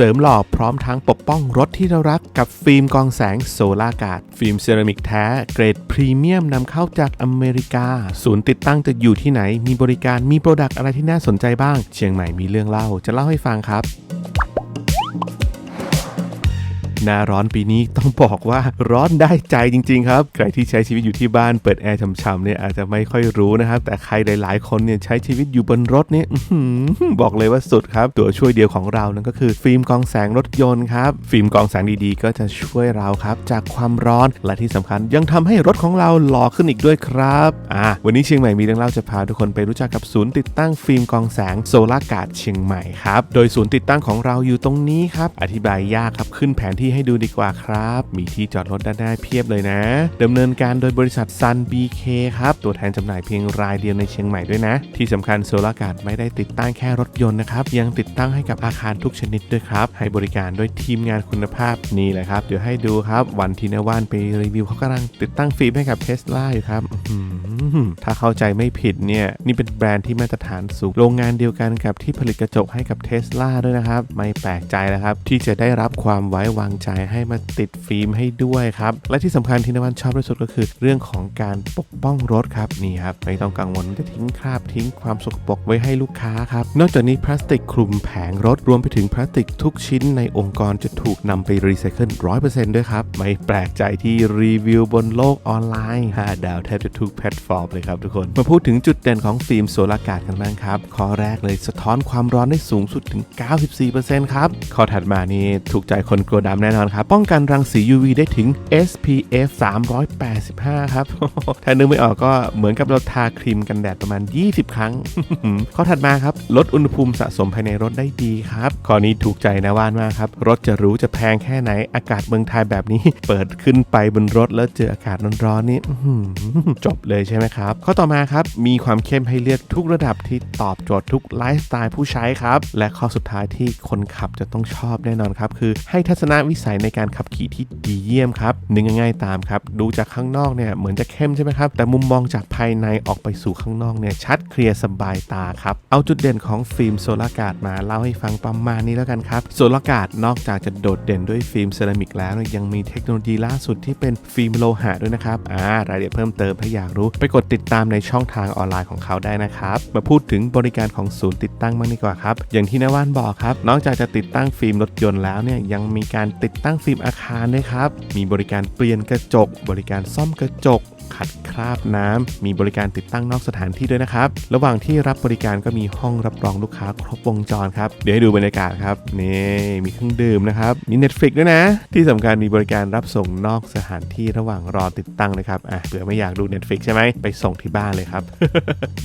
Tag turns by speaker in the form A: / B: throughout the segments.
A: ริมหล่อพร้อมทั้งปกป้องรถที่เรารักกับฟิล์มกองแสงโซลาร์กาดฟิล์มเซรามิกแท้เกรดพรีเมียมนำเข้าจากอเมริกา ศูนย์ติดตั้งจะอยู่ที่ไหน มีบริการมีโปรดักต์อะไรที่น่าสนใจบ้าง เชียงใหม่มีเรื่องเล่าจะเล่าให้ฟังครับ หน้าร้อนปีนี้ต้องบอกว่าร้อนได้ใจจริง ๆ ครับ ใครที่ใช้ชีวิตอยู่ที่บ้านเปิดแอร์ช่ำๆเนี่ยอาจจะไม่ค่อยรู้นะครับ แต่ใครหลาย ๆ คนเนี่ยใช้ชีวิตอยู่บนรถเนี่ยบอกเลยว่าสุดครับ ตัวช่วยเดียวของเรานั่นก็คือฟิล์มกองแสงรถยนต์ครับ ฟิล์มกองแสงดีๆ ก็จะช่วยเราครับ จากความร้อนและที่สำคัญยังทำให้รถของเราหล่อขึ้นอีกด้วยครับอ่าวันนี้เชียงใหม่มีเรื่องเล่าจะพาทุกคนไปรู้จักกับศูนย์ติดตั้งฟิล์มกองแสงโซลาร์การ์ดเชียงใหม่ครับโดยศูนย์ติดตั้งของเราอยู่ตรงนี้ครับอธิบายยากครับขึ้นแผนที่ให้ดูดีกว่าครับ มีที่จอดรถด้านหน้าเพียบเลยนะดำเนินการโดยบริษัทซัน BK คครับ ตัวแทนจำหน่ายเพียงรายเดียวในเชียงใหม่ด้วยนะ ที่สำคัญโซลาร์การ์ดไม่ได้ติดตั้งแค่รถยนต์นะครับ ยังติดตั้งให้กับอาคารทุกชนิดด้วยครับ ให้บริการด้วยทีมงานคุณภาพนี่แหละครับ เดี๋ยวให้ดูครับ วันที่นว่านไปรีวิวเขากำลังติดตั้งฟิล์มให้กับเทสลาอยู่ครับถ้าเข้าใจไม่ผิดเนี่ยนี่เป็นแบรนด์ที่มาตรฐานสูง โรงงานเดียวกันกับที่ผลิตกระจกให้กับเทสลาด้วยนะครับ ไม่แปลกใจแล้วครับ ที่จะได้รับความไว้วางใจให้มาติดฟิล์มให้ด้วยครับ และที่สำคัญที่นวันชอบที่สุดก็คือ เรื่องของการปกป้องรถครับนี่ครับไม่ต้องกังวลจะทิ้งคราบทิ้งความสกปรกไว้ให้ลูกค้าครับ นอกจากนี้พลาสติกคลุมแผงรถรวมไปถึงพลาสติกทุกชิ้นในองค์กรจะถูกนำไปรีไซเคิลร้อยเปอร์เซ็นต์ด้วยครับ ไม่แปลกใจที่รีวิวบนโลกออนไลน์ 5 ดาวแทบจะทุกแพลตฟอร์มเลยครับทุกคน มาพูดถึงจุดเด่นของฟิล์มโซลาร์การ์ดกันบ้างครับ ข้อแรกเลยสะท้อนความร้อนได้สูงสุดถึง 94%ครับ ข้อถัดมานี่ถูกใจคนกลัวดำแน่น่นอนครับ ป้องกันรังสี UV ได้ถึง SPF 385 ครับ ถ้านึกไม่ออกก็เหมือนกับเราทาครีมกันแดดประมาณ 20 ครั้ง ข้อถัดมาครับ ลดอุณหภูมิสะสมภายในรถได้ดีครับ ข้อนี้ถูกใจนะว่านมากครับ รถจะรู้จะแพงแค่ไหนอากาศเมืองไทยแบบนี้ เปิดขึ้นไปบนรถแล้วเจออากาศร้อนๆนี่จบเลยใช่ไหมครับ ข้อต่อมาครับ มีความเข้มให้เลือกทุกระดับที่ตอบโจทย์ทุกไลฟ์สไตล์ผู้ใช้ครับ และข้อสุดท้ายที่คนขับจะต้องชอบแน่นอนครับ คือให้ทัศนวิสัยในการขับขี่ที่ดีเยี่ยมครับนึกง่ายๆตามครับ ดูจากข้างนอกเนี่ยเหมือนจะเข้มใช่ไหมครับ แต่มุมมองจากภายในออกไปสู่ข้างนอกเนี่ยชัดเคลียร์สบายตาครับ เอาจุดเด่นของฟิล์มโซลาร์กาดมาเล่าให้ฟังประมาณนี้แล้วกันครับ โซลาร์กาดนอกจากจะโดดเด่นด้วยฟิล์มเซรามิกแล้วยยังมีเทคโนโลยีล่าสุดที่เป็นฟิล์มโลหะด้วยนะครับอ่ารายละเอียดเพิ่มเติมถ้าอยากรู้ ไปกดติดตามในช่องทางออนไลน์ของเขาได้นะครับ มาพูดถึงบริการของศูนย์ติดตั้งบ้างดีกว่าครับอย่างที่นว่านบอกครับนอกจากจะติดตั้งฟิล์มรถยนต์แล้วเนี่ยยังมีการติดตั้งฟิล์มอาคารด้วยครับ มีบริการเปลี่ยนกระจก บริการซ่อมกระจก ขัด ราบน้ำมีบริการติดตั้งนอกสถานที่ด้วยนะครับ ระหว่างที่รับบริการก็มีห้องรับรองลูกค้าครบวงจรครับ เดี๋ยวให้ดูบรรยากาศครับ นี่มีเครื่องดื่มนะครับ มี Netflix ด้วยนะ ที่สำคัญมีบริการรับส่งนอกสถานที่ระหว่างรอติดตั้งนะครับ อะเผื่อไม่อยากดู Netflix ใช่ไหมไปส่งที่บ้านเลยครับ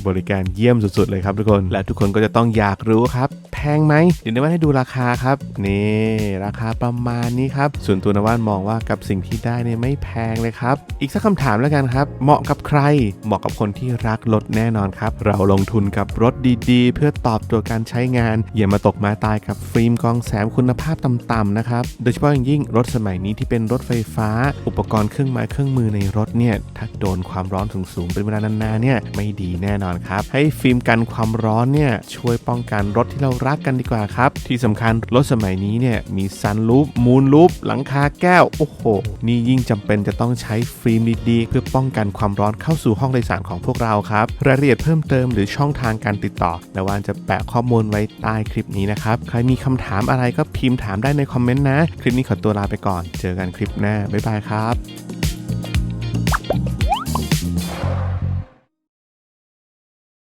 A: บริการเยี่ยมสุดๆเลยครับทุกคน และทุกคนก็จะต้องอยากรู้ครับ แพงไหมเดี๋ยวนว่านให้ดูราคาครับ นี่ราคาประมาณนี้ครับ ส่วนตัวนวานมองว่ากับสิ่งที่ได้เนี่ยไม่แพงเลยครับ อีกสักคำถามแล้วกันครับ เหมาะกับใคร เหมาะกับคนที่รักรถแน่นอนครับ เราลงทุนกับรถดีๆ เพื่อตอบโจทย์การใช้งาน อย่ามาตกมาตายกับฟิล์มกองแสงคุณภาพต่ำๆนะครับ โดยเฉพาะอย่างยิ่งรถสมัยนี้ที่เป็นรถไฟฟ้า อุปกรณ์เครื่องไม้เครื่องมือในรถเนี่ยถ้าโดนความร้อนสูงๆเป็นเวลานานๆเนี่ยไม่ดีแน่นอนครับ ให้ฟิล์มกันความร้อนเนี่ยช่วยป้องกันรถที่เรารักกันดีกว่าครับ ที่สำคัญรถสมัยนี้เนี่ยมีซันลูปมูนลูปหลังคาแก้วโอ้โหนี่ยิ่งจำเป็นจะต้องใช้ฟิล์มดีๆ เพื่อป้องกันความร้อนเข้าสู่ห้องโดยสารของพวกเราครับ รายละเอียดเพิ่มเติมหรือช่องทางการติดต่อและวานจะแปะข้อมูลไว้ใต้คลิปนี้นะครับ ใครมีคำถามอะไรก็พิมพ์ถามได้ในคอมเมนต์นะ คลิปนี้ขอตัวลาไปก่อน เจอกันคลิปหน้า บ๊ายบายครับ